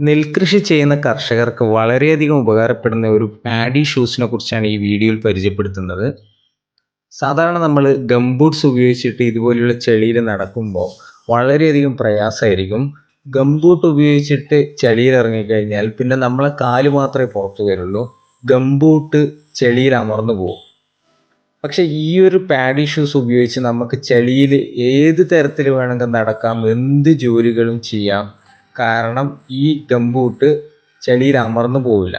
നെൽകൃഷി ചെയ്യുന്ന കർഷകർക്ക് വളരെയധികം ഉപകാരപ്പെടുന്ന ഒരു പാഡി ഷൂസിനെ കുറിച്ചാണ് ഈ വീഡിയോയിൽ പരിചയപ്പെടുത്തുന്നത്. സാധാരണ നമ്മൾ ഗംബൂട്ട്സ് ഉപയോഗിച്ചിട്ട് ഇതുപോലെയുള്ള ചെളിയിൽ നടക്കുമ്പോൾ വളരെയധികം പ്രയാസമായിരിക്കും. ഗംബൂട്ട് ഉപയോഗിച്ചിട്ട് ചെളിയിൽ ഇറങ്ങിക്കഴിഞ്ഞാൽ പിന്നെ നമ്മളെ കാൽ മാത്രമേ പുറത്തു വരുള്ളൂ. ഗംബൂട്ട് ചെളിയിൽ അമർന്നു പോകും. പക്ഷെ ഈ ഒരു പാഡി ഷൂസ് ഉപയോഗിച്ച് നമുക്ക് ചെളിയിൽ ഏത് തരത്തിൽ വേണമെങ്കിൽ നടക്കാം എന്ത് ജോലികളും ചെയ്യാം. കാരണം ഈ ഗംബൂട്ട് ചെളിയിൽ അമർന്നു പോവില്ല.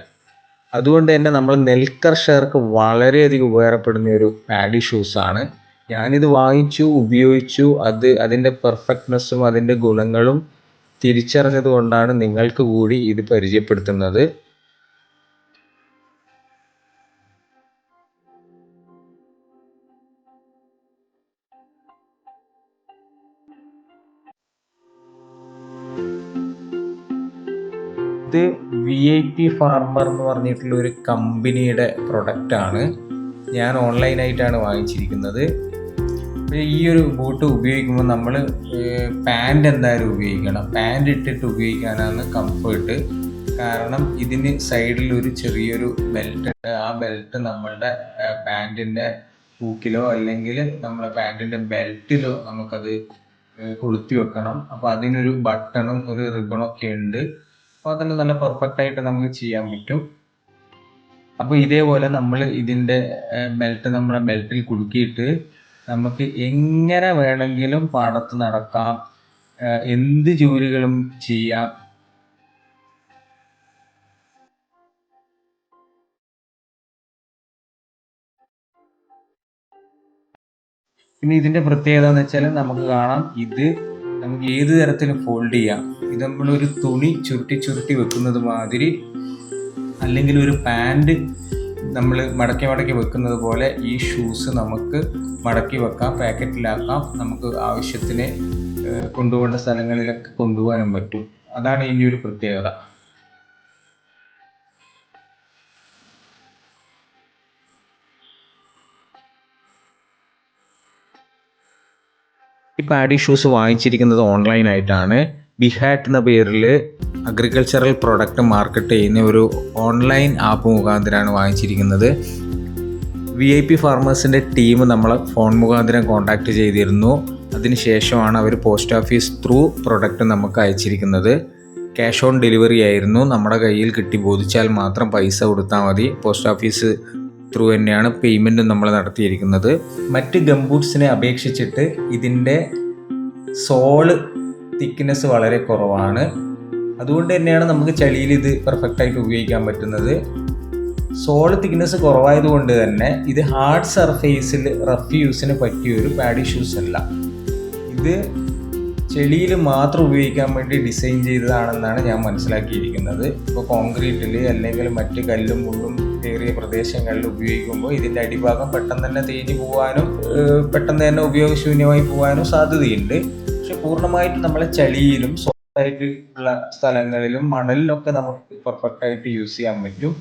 അതുകൊണ്ട് തന്നെ നമ്മൾ നെൽകർഷകർക്ക് വളരെയധികം ഉപകാരപ്പെടുന്ന ഒരു പാഡി ഷൂസാണ് ഞാനിത് വാങ്ങിച്ചു ഉപയോഗിച്ചു. അത് അതിന്റെ പെർഫെക്റ്റ്നെസ്സും അതിന്റെ ഗുണങ്ങളും തിരിച്ചറിഞ്ഞത് കൊണ്ടാണ് നിങ്ങൾക്ക് കൂടി ഇത് പരിചയപ്പെടുത്തുന്നത്. ഇത് വി ഐ പി ഫാർമർ എന്ന് പറഞ്ഞിട്ടുള്ള ഒരു കമ്പനിയുടെ പ്രൊഡക്റ്റാണ് ഞാൻ ഓൺലൈനായിട്ടാണ് വാങ്ങിച്ചിരിക്കുന്നത്. ഈ ഒരു ബൂട്ട് ഉപയോഗിക്കുമ്പോൾ നമ്മൾ പാന്റ് എന്തായാലും ഉപയോഗിക്കണം. പാന്റ് ഇട്ടിട്ട് ഉപയോഗിക്കാനാണ് കംഫേർട്ട് കാരണം ഇതിന് സൈഡിൽ ഒരു ചെറിയൊരു ബെൽറ്റ് ഉണ്ട്. ആ ബെൽറ്റ് നമ്മളുടെ പാന്റിന്റെ ഹൂക്കിലോ അല്ലെങ്കിൽ നമ്മളെ പാന്റിന്റെ ബെൽറ്റിലോ നമുക്കത് കൊളുത്തി വെക്കണം. അപ്പോൾ അതിനൊരു ബട്ടണും ഒരു റിബണൊക്കെ ഉണ്ട്. അപ്പോൾ അതിൽ നല്ല പെർഫെക്റ്റ് ആയിട്ട് നമുക്ക് ചെയ്യാൻ പറ്റും. അപ്പോൾ ഇതേപോലെ നമ്മൾ ഇതിന്റെ ബെൽറ്റ് നമ്മുടെ ബെൽറ്റിൽ കുടുക്കിയിട്ട് നമുക്ക് എങ്ങനെ വേണമെങ്കിലും പാടത്ത് നടക്കാം എന്ത് ജോലികളും ചെയ്യാം. പിന്നെ ഇതിന്റെ പ്രത്യേകത എന്ന് വെച്ചാൽ നമുക്ക് കാണാം ഇത് നമുക്ക് ഏത് തരത്തിലും ഫോൾഡ് ചെയ്യാം. ഇത് നമ്മളൊരു തുണി ചുരുട്ടി ചുരുട്ടി വെക്കുന്നത് മാതിരി അല്ലെങ്കിൽ ഒരു പാന്റ് നമ്മൾ മടക്കി മടക്കി വെക്കുന്നത് പോലെ ഈ ഷൂസ് നമുക്ക് മടക്കി വെക്കാം പാക്കറ്റിലാക്കാം നമുക്ക് ആവശ്യത്തിന് കൊണ്ടുപോകേണ്ട സ്ഥലങ്ങളിലൊക്കെ കൊണ്ടുപോകാനും പറ്റും. അതാണ് ഇനി ഒരു പ്രത്യേകത. ഈ പാഡി ഷൂസ് വാങ്ങിച്ചിരിക്കുന്നത് ഓൺലൈനായിട്ടാണ് ബിഹാറ്റ് എന്ന പേരിൽ അഗ്രികൾച്ചറൽ പ്രൊഡക്റ്റ് മാർക്കറ്റ് ചെയ്യുന്ന ഒരു ഓൺലൈൻ ആപ്പ് മുഖാന്തരമാണ് വാങ്ങിച്ചിരിക്കുന്നത്. വി ഐ പി ഫാർമേഴ്സിന്റെ ടീം നമ്മളെ ഫോൺ മുഖാന്തരം കോൺടാക്റ്റ് ചെയ്തിരുന്നു. അതിനുശേഷമാണ് അവർ പോസ്റ്റ് ഓഫീസ് ത്രൂ പ്രൊഡക്റ്റ് നമുക്ക് അയച്ചിരിക്കുന്നത്. ക്യാഷ് ഓൺ ഡെലിവറി ആയിരുന്നു. നമ്മുടെ കയ്യിൽ കിട്ടി. ബോധിച്ചാൽ മാത്രം പൈസ കൊടുത്താൽ മതി. പോസ്റ്റ് ഓഫീസ് ത്രൂ തന്നെയാണ് പേയ്മെന്റും നമ്മൾ നടത്തിയിരിക്കുന്നത്. മറ്റ് ഗംബൂട്ട്സിനെ അപേക്ഷിച്ചിട്ട് ഇതിന്റെ സോൾ തിക്നെസ് വളരെ കുറവാണ്. അതുകൊണ്ട് തന്നെയാണ് നമുക്ക് ചളിയിൽ ഇത് പെർഫെക്റ്റായിട്ട് ഉപയോഗിക്കാൻ പറ്റുന്നത്. സോൾ തിക്നെസ് കുറവായതുകൊണ്ട് തന്നെ ഇത് ഹാർഡ് സർഫേസിൽ റഫ് യൂസിന് പറ്റിയ ഒരു പാഡി ഷൂസ് അല്ല. ഇത് ചെളിയിൽ മാത്രം ഉപയോഗിക്കാൻ വേണ്ടി ഡിസൈൻ ചെയ്തതാണെന്നാണ് ഞാൻ മനസ്സിലാക്കിയിരിക്കുന്നത്. ഇപ്പോൾ കോൺക്രീറ്റിൽ അല്ലെങ്കിൽ മറ്റ് കല്ലും മുള്ളും ഏറിയ പ്രദേശങ്ങളിൽ ഉപയോഗിക്കുമ്പോൾ ഇതിന്റെ അടിഭാഗം പെട്ടെന്ന് തന്നെ തേഞ്ഞു പോകാനും പെട്ടെന്ന് തന്നെ ഉപയോഗശൂന്യമായി പോകാനും സാധ്യതയുണ്ട്. പക്ഷെ പൂർണമായിട്ട് നമ്മളെ ചളിയിലും സോഫ്റ്റായിട്ട് ഉള്ള സ്ഥലങ്ങളിലും മണലിലൊക്കെ നമുക്ക് പെർഫെക്റ്റ് ആയിട്ട് യൂസ് ചെയ്യാൻ പറ്റും.